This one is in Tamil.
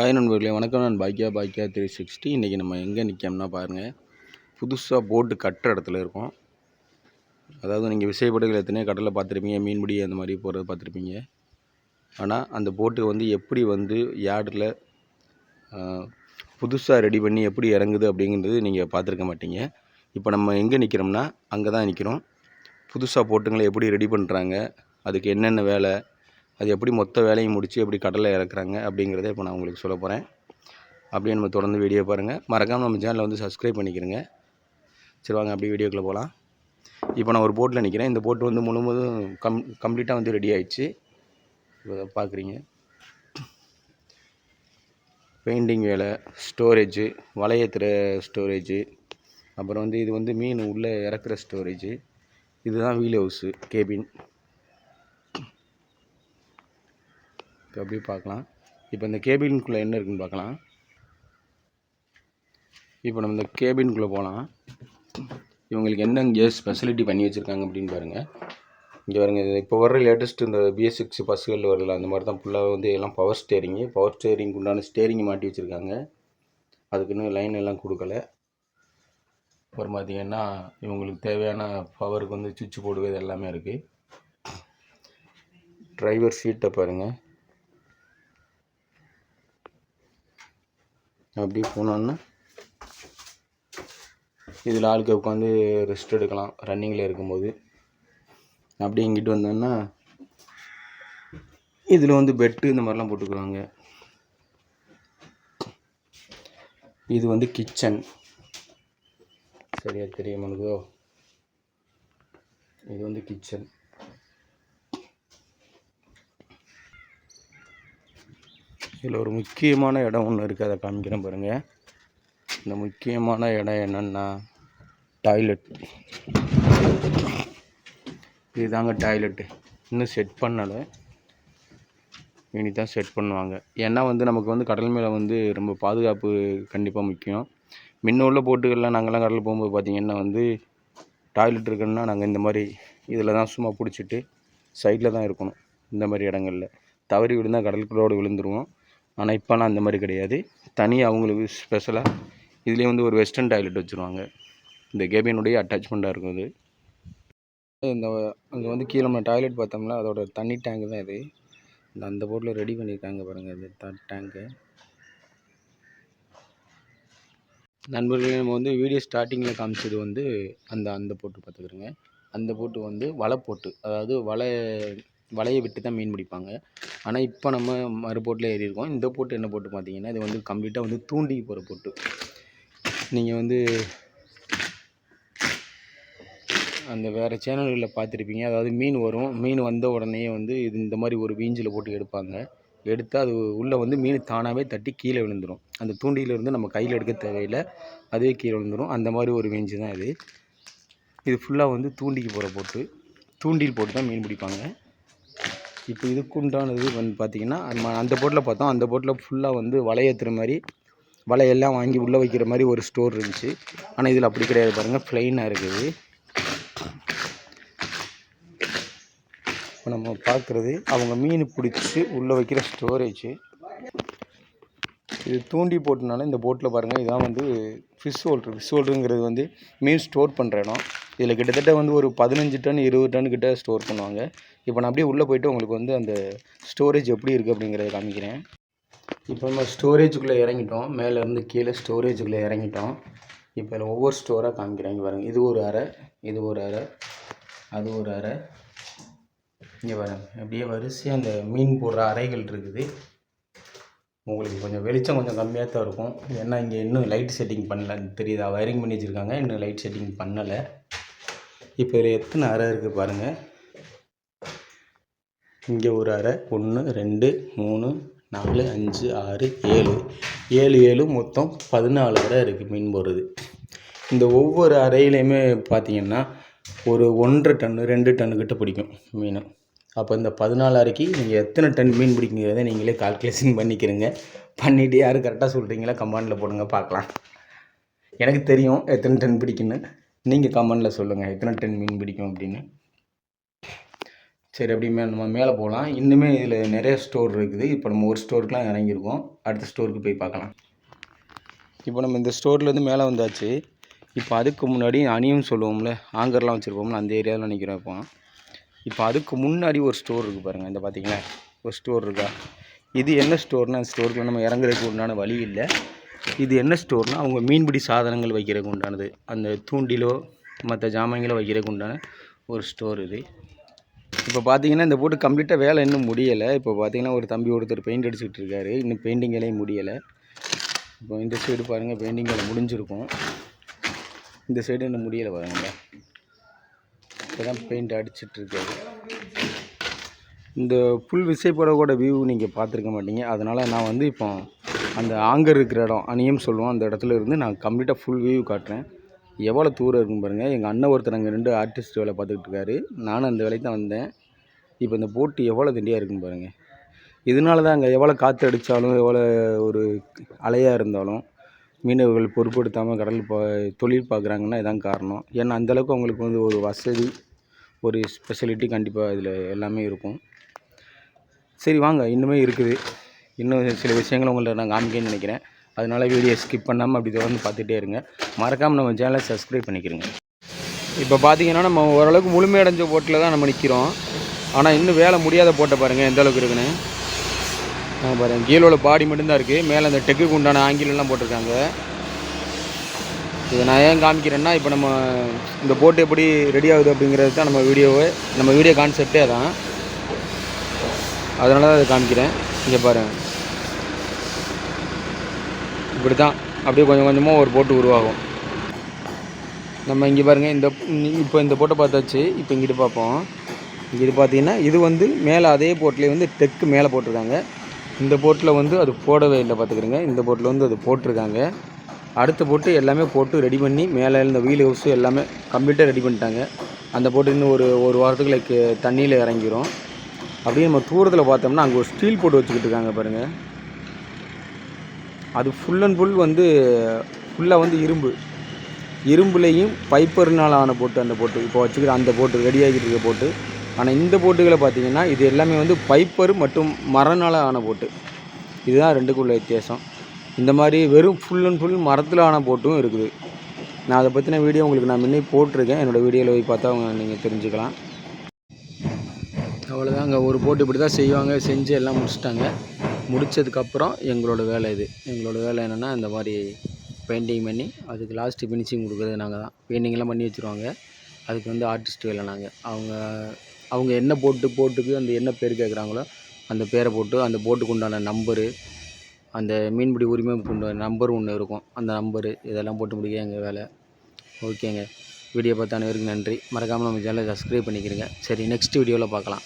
ஹாய் நண்பர்களே வணக்கம் நான் பாக்கியா பாக்கியா த்ரீ சிக்ஸ்டி இன்றைக்கி நம்ம எங்கே நிற்கோம்னா பாருங்கள் புதுசாக போட்டு கட்டுற இடத்துல இருக்கோம். அதாவது நீங்கள் விசைப்படகுகள் எத்தனையோ கடலில் பார்த்துருப்பீங்க மீன்பிடி அந்த மாதிரி போகிறது பார்த்துருப்பீங்க. ஆனால் அந்த போட்டு வந்து எப்படி வந்து யார்டில் புதுசாக ரெடி பண்ணி எப்படி இறங்குது அப்படிங்கிறது நீங்கள் பார்த்துருக்க மாட்டீங்க. இப்போ நம்ம எங்கே நிற்கிறோம்னா அங்கே தான் நிற்கிறோம் புதுசாக போட்டுங்களை எப்படி ரெடி பண்ணுறாங்க அதுக்கு என்னென்ன வேலை அது எப்படி மொத்த வேலையும் முடித்து எப்படி கடலில் இறக்குறாங்க அப்படிங்கிறத இப்போ நான் உங்களுக்கு சொல்ல போகிறேன் அப்படியே நம்ம தொடர்ந்து வீடியோ பாருங்கள் மறக்காமல் நம்ம சேனலை வந்து சப்ஸ்கிரைப் பண்ணிக்கிறேங்க சரி வாங்க அப்படியே வீடியோக்குள்ளே போகலாம் இப்போ நான் ஒரு போட்டில் நிற்கிறேன் இந்த போட்டு வந்து முழுவதும் கம் கம்ப்ளீட்டாக வந்து ரெடி ஆயிடுச்சு. இப்போ பார்க்குறீங்க. பெயிண்டிங் வேலை ஸ்டோரேஜு வளையத்துற ஸ்டோரேஜு அப்புறம் வந்து இது வந்து மீன் உள்ளே இறக்குற ஸ்டோரேஜு இதுதான் வீல் ஹவுஸு கேபின் இப்போ அப்படியே பார்க்கலாம். இப்போ இந்த கேபின்குள்ளே என்ன இருக்குன்னு பார்க்கலாம். இப்போ நம்ம இந்த கேபின்குள்ளே போகலாம். இவங்களுக்கு என்ன இங்கே ஸ்பெஷலிட்டி பண்ணி வச்சுருக்காங்க அப்படின்னு பாருங்கள் இங்கே பாருங்க இது இப்போ வர லேட்டஸ்ட் இந்த பிஎஸ் சிக்ஸ் பஸ்ஸுகளில் வரல அந்த மாதிரி தான் ஃபுல்லாக வந்து எல்லாம் பவர் ஸ்டேரிங்கு பவர் ஸ்டேரிங் உண்டான ஸ்டேரிங் மாட்டி வச்சுருக்காங்க. அதுக்குன்னு லைன் எல்லாம் கொடுக்கல. அப்புறம் பார்த்திங்கன்னா இவங்களுக்கு தேவையான பவருக்கு வந்து சுவிட்ச் போடுவது எல்லாமே இருக்குது டிரைவர் சீட்டை பாருங்கள் அப்படி போனோன்னா இதில் ஆளுக்கு உட்காந்து ரெஸ்ட் எடுக்கலாம். ரன்னிங்கில் இருக்கும்போது. அப்படியே இங்கிட்டு வந்தோன்னா இதில் வந்து பெட்டு இந்த மாதிரிலாம் போட்டுக்குவாங்க. இது வந்து கிச்சன் சரியா தெரியும் மாட்டேதோ இது வந்து கிச்சன் இதில் ஒரு முக்கியமான இடம் ஒன்று இருக்குது அதை காமிக்கிறேன் பாருங்கள் இந்த முக்கியமான இடம் என்னென்னா டாய்லெட். இதுதாங்க டாய்லெட்டு. இன்னும் செட் பண்ணலை. இனி தான் செட் பண்ணுவாங்க. ஏன்னா வந்து நமக்கு வந்து கடல் மேலே வந்து ரொம்ப பாதுகாப்பு கண்டிப்பாக முக்கியம். முன்ன உள்ள போட்டுகள்லாம் நாங்கள்லாம் கடலில் போகும்போது பார்த்திங்கன்னா வந்து டாய்லெட் இருக்குன்னா நாங்கள் இந்த மாதிரி இதில் தான் சும்மா பிடிச்சிட்டு சைடில் தான் இருக்கணும். இந்த மாதிரி இடங்கள்ல. தவறி விழுந்தால் கடலுக்குள்ளோடு விழுந்துருவோம். ஆனால் இப்போலாம் அந்த மாதிரி கிடையாது. தனியாக அவங்களுக்கு ஸ்பெஷலாக இதுலேயே வந்து ஒரு வெஸ்டர்ன் டாய்லெட் வச்சுருவாங்க. இந்த கேபினுடைய அட்டாச்மெண்ட்டாக இருக்கும் இது. இந்த அங்கே வந்து கீழே நம்ம டாய்லெட் பார்த்தோம்னா அதோட தண்ணி டேங்கு தான் இது. இந்த அந்த போட்டில் ரெடி பண்ணியிருக்காங்க பாருங்கள் இது டேங்க்கு நண்பர்களே நம்ம வந்து வீடியோ ஸ்டார்டிங்கில் காமிச்சது வந்து அந்த அந்த போட்டு பார்த்துக்கிறோங்க. அந்த போட்டு வந்து வலை போட்டு அதாவது வலை வலையை விட்டு தான் மீன் பிடிப்பாங்க. ஆனால் இப்போ நம்ம மறு போட்டில் ஏறி இருக்கோம் இந்த போட்டு என்ன போட்டு பார்த்தீங்கன்னா இது வந்து கம்ப்ளீட்டாக வந்து தூண்டி போகிற போட்டு. நீங்கள் வந்து அந்த வேறு சேனல்களில் பார்த்துருப்பீங்க. அதாவது மீன் வரும். மீன் வந்த உடனே வந்து இது இந்த மாதிரி ஒரு வீஞ்சில் போட்டு எடுப்பாங்க. எடுத்து அது உள்ளே வந்து மீன் தானாகவே தட்டி கீழே விழுந்துடும் அந்த தூண்டியிலேருந்து நம்ம கையில் எடுக்க தேவையில்லை. அதுவே கீழே விழுந்துடும் அந்த மாதிரி ஒரு வீஞ்சு தான் இது. இது ஃபுல்லாக வந்து தூண்டிக்கு போகிற போட்டு. தூண்டில் போட்டு தான் மீன் பிடிப்பாங்க. இப்போ இதுக்குண்டானது வந்து பார்த்திங்கன்னா அந்த போட்டில் பார்த்தோம். அந்த போட்டில் ஃபுல்லாக வந்து வலையேற்றுற மாதிரி வலையெல்லாம் வாங்கி உள்ளே வைக்கிற மாதிரி ஒரு ஸ்டோர் இருந்துச்சு. ஆனால் இதில் அப்படி கிடையாது பாருங்கள் ப்ளைனாக இருக்குது. இப்போ நம்ம பார்க்குறது அவங்க மீன் பிடிச்சி உள்ளே வைக்கிற ஸ்டோரேஜு இது தூண்டி போட்டனால இந்த போட்டில் பாருங்கள் இதான் வந்து ஃபிஷ் ஹோல்ட்ரு ஃபிஷ் ஹோல்ட்ருங்கிறது வந்து மீன் ஸ்டோர் பண்ணுற இடம். இதில் கிட்டத்தட்ட வந்து ஒரு பதினஞ்சு டன் இருபது டன் கிட்ட ஸ்டோர் பண்ணுவாங்க. இப்போ நான் அப்படியே உள்ளே போயிட்டு உங்களுக்கு வந்து அந்த ஸ்டோரேஜ் எப்படி இருக்குது அப்படிங்கிறத காமிக்கிறேன். இப்போ நம்ம ஸ்டோரேஜுக்குள்ளே இறங்கிட்டோம். மேலேருந்து கீழே ஸ்டோரேஜுக்குள்ளே இறங்கிட்டோம். இப்போ இதில் ஒவ்வொரு ஸ்டோராக காமிக்கிறேன். இங்கே பாருங்கள் இது ஒரு அறை இது ஒரு அறை அது ஒரு அறை. இங்கே பாருங்கள் அப்படியே வரிசையாக அந்த மீன் போடுற அறைகள் இருக்குது. உங்களுக்கு கொஞ்சம் வெளிச்சம் கொஞ்சம் கம்மியாக தான் இருக்கும். ஏன்னா இங்கே இன்னும் லைட் செட்டிங் பண்ணல. தெரியுதா? வயரிங் பண்ணி வச்சுருக்காங்க இன்னும் லைட் செட்டிங் பண்ணலை. இப்போ இதில் எத்தனை அறை இருக்குது பாருங்கள் இங்கே ஒரு அறை ஒன்று ரெண்டு மூணு நாலு அஞ்சு ஆறு ஏழு. ஏழு ஏழு மொத்தம் பதினாலு அறை இருக்குது மீன் போடுறது. இந்த ஒவ்வொரு அறையிலையுமே பார்த்தீங்கன்னா ஒரு ஒன்றரை டன்னு ரெண்டு டன்னுக்கிட்ட பிடிக்கும் மீன். அப்போ இந்த பதினாலு அறைக்கு நீங்கள் எத்தனை டன் மீன் பிடிக்குங்கிறத நீங்களே கால்குலேஷன் பண்ணிக்கிறீங்க. பண்ணிவிட்டு யார் கரெக்டாக சொல்கிறீங்களா கமாண்டில் போடுங்க பார்க்கலாம். எனக்கு தெரியும் எத்தனை டன் பிடிக்குன்னு. நீங்கள் கமெண்டில் சொல்லுங்கள் எத்தனை டன் மீன் பிடிக்கும் அப்படின்னு. சரி அப்படி மே நம்ம மேலே போகலாம் இன்னுமே இதில் நிறைய ஸ்டோர் இருக்குது. இப்போ நம்ம ஒரு ஸ்டோருக்குலாம் இறங்கியிருக்கோம். அடுத்த ஸ்டோருக்கு போய் பார்க்கலாம். இப்போ நம்ம இந்த ஸ்டோர்லேருந்து மேலே வந்தாச்சு. இப்போ அதுக்கு முன்னாடி அணியும் சொல்லுவோம்ல ஆங்கர்லாம் வச்சுருப்போம்ல அந்த ஏரியாவில் நினைக்கிறோம் இப்போ. இப்போ அதுக்கு முன்னாடி ஒரு ஸ்டோர் இருக்குது பாருங்கள் இந்த பார்த்தீங்களா? ஒரு ஸ்டோர் இருக்கா? இது என்ன ஸ்டோர்னால் ஸ்டோருக்கு நம்ம இறங்குறதுக்கு உண்டான வழி இல்லை. இது என்ன ஸ்டோர்னால் அவங்க மீன்பிடி சாதனங்கள் வைக்கிறதுக்கு உண்டானது. அந்த தூண்டிலோ மற்ற ஜாமான்களோ வைக்கிறதுக்கு உண்டான ஒரு ஸ்டோர் இது. இப்போ பார்த்தீங்கன்னா இந்த போட்டு கம்ப்ளீட்டாக வேலை இன்னும் முடியலை. இப்போ பார்த்தீங்கன்னா ஒரு தம்பி ஒருத்தர் பெயிண்ட் அடிச்சுட்டு இருக்காரு. இன்னும் பெயிண்டிங் வேலையும் முடியலை. இப்போ இந்த சைடு பாருங்கள் பெயிண்டிங் வேலை முடிஞ்சிருக்கும். இந்த சைடு இன்னும் முடியலை பாருங்கள் இப்போ தான் பெயிண்ட் அடிச்சிட்ருக்காரு இந்த புல் விசைப்படக்கூட வியூ நீங்கள் பார்த்துருக்க மாட்டீங்க. அதனால் நான் வந்து இப்போ அந்த ஆங்கர் இருக்கிற இடம் அணியம் சொல்லுவோம். அந்த இடத்துல இருந்து நான் கம்ப்ளீட்டாக ஃபுல் வியூ காட்டுறேன். எவ்வளோ தூரம் இருக்கும் பாருங்கள் எங்கள் அண்ணன் ஒருத்தர் அங்கே ரெண்டு ஆர்டிஸ்ட் வேலை பார்த்துக்கிட்டு இருக்காரு. நானும் அந்த வேலைக்கு தான் வந்தேன். இப்போ இந்த போட்டு எவ்வளோ திண்டியாக இருக்கும் பாருங்கள் இதனால தான் அங்கே எவ்வளோ காற்று அடித்தாலும் எவ்வளோ ஒரு அலையாக இருந்தாலும் மீனவர்கள் பொருட்படுத்தாமல் கடல் பா தொழில் பார்க்குறாங்கன்னா இதான் காரணம். ஏன்னா அந்தளவுக்கு அவங்களுக்கு வந்து ஒரு வசதி ஒரு ஸ்பெஷலிட்டி கண்டிப்பாக இதில் எல்லாமே இருக்கும். சரி வாங்க. இன்னுமே இருக்குது. இன்னும் சில விஷயங்களை உங்களை நான் காமிக்கன்னு நினைக்கிறேன். அதனால வீடியோ ஸ்கிப் பண்ணாமல் அப்படி தொடர்ந்து பார்த்துட்டே இருங்க. மறக்காமல் நம்ம சேனலை சப்ஸ்கிரைப் பண்ணிக்கிறோங்க இப்போ பார்த்தீங்கன்னா நம்ம ஓரளவுக்கு முழுமையடைஞ்ச போட்டில் தான் நம்ம நிற்கிறோம் ஆனால் இன்னும் வேலை முடியாத போட்டை பாருங்கள் எந்த அளவுக்கு இருக்குன்னு. ஆ பாருங்கள் கீழோட பாடி மட்டும்தான் இருக்குது மேலே அந்த டெக்குக்கு உண்டான ஆங்கிலெல்லாம் போட்டிருக்காங்க. இதை நான் ஏன் காமிக்கிறேன்னா இப்போ நம்ம இந்த போட்டு எப்படி ரெடி ஆகுது அப்படிங்கிறது தான் நம்ம வீடியோவை நம்ம வீடியோ கான்செப்டே அதான் அதனால தான் அதை காமிக்கிறேன். இங்கே பாருங்கள் இப்படி தான் அப்படியே கொஞ்சம் கொஞ்சமாக ஒரு போட்டு உருவாகும். நம்ம இங்கே பாருங்கள் இந்த இப்போ இந்த போட்டை பார்த்தாச்சு. இப்போ இங்கிட்டு பார்ப்போம். இது பார்த்தீங்கன்னா இது வந்து மேலே அதே போட்டிலே வந்து டெக்கு மேலே போட்டிருக்காங்க. இந்த போட்டில் வந்து அது போடவே இல்லை பார்த்துக்கிறங்க. இந்த போட்டில் வந்து அது போட்டிருக்காங்க. அடுத்த போட்டு எல்லாமே போட்டு ரெடி பண்ணி மேலே இருந்த வீல் ஹவுஸு எல்லாமே கம்ப்ளீட்டாக ரெடி பண்ணிட்டாங்க. அந்த போட்டு இன்னும் ஒரு ஒரு வாரத்துக்கு லைக் தண்ணியில் இறங்கிரும். அப்படியே நம்ம தூரத்தில் பார்த்தோம்னா அங்கே ஒரு ஸ்டீல் போட்டு வச்சுக்கிட்டு இருக்காங்க பாருங்கள் அது ஃபுல் அண்ட் ஃபுல் வந்து ஃபுல்லாக வந்து இரும்பு. இரும்புலேயும் பைப்பர்னால் ஆன போட்டு அந்த போட்டு இப்போ வச்சுக்கிற அந்த போட்டு ரெடி ஆகிட்டு இருக்க போட்டு ஆனால் இந்த போட்டுகளை பார்த்தீங்கன்னா இது எல்லாமே வந்து பைப்பர் மற்றும் மரனால் ஆன போட்டு இதுதான் ரெண்டுக்குள்ள வித்தியாசம். இந்த மாதிரி வெறும் ஃபுல் அண்ட் ஃபுல் மரத்தில் ஆன போட்டும் இருக்குது. நான் அதை பற்றின வீடியோ உங்களுக்கு நான் முன்னே போட்டிருக்கேன். என்னோடய வீடியோவில் போய் பார்த்தா அவங்க நீங்கள் தெரிஞ்சுக்கலாம். அவ்வளோதான் அங்கே ஒரு போட்டு இப்படி தான் செய்வாங்க செஞ்சு எல்லாம் முடிச்சிட்டாங்க. முடித்ததுக்கப்புறம் எங்களோட வேலை இது. எங்களோட வேலை என்னென்னா இந்த மாதிரி பெயிண்டிங் பண்ணி அதுக்கு லாஸ்ட்டு ஃபினிஷிங் கொடுக்குறது நாங்கள் தான். பெயிண்டிங்லாம் பண்ணி வச்சுருவாங்க. அதுக்கு வந்து ஆர்டிஸ்ட் வேலை நாங்கள் அவங்க அவங்க என்ன போட்டு போட்டுக்கு அந்த என்ன பேர் கேட்குறாங்களோ அந்த பேரை போட்டு அந்த போட்டுக்கு உண்டான நம்பரு அந்த மீன்பிடி உரிமை கொண்ட நம்பர் ஒன்று இருக்கும். அந்த நம்பரு இதெல்லாம் போட்டு முடிக்க எங்கள் வேலை. ஓகேங்க வீடியோ பார்த்த அனைவருக்கும் நன்றி. மறக்காமல் நம்ம சேனலை சப்ஸ்கிரைப் பண்ணிக்கிறேங்க. சரி நெக்ஸ்ட் வீடியோவில் பார்க்கலாம்.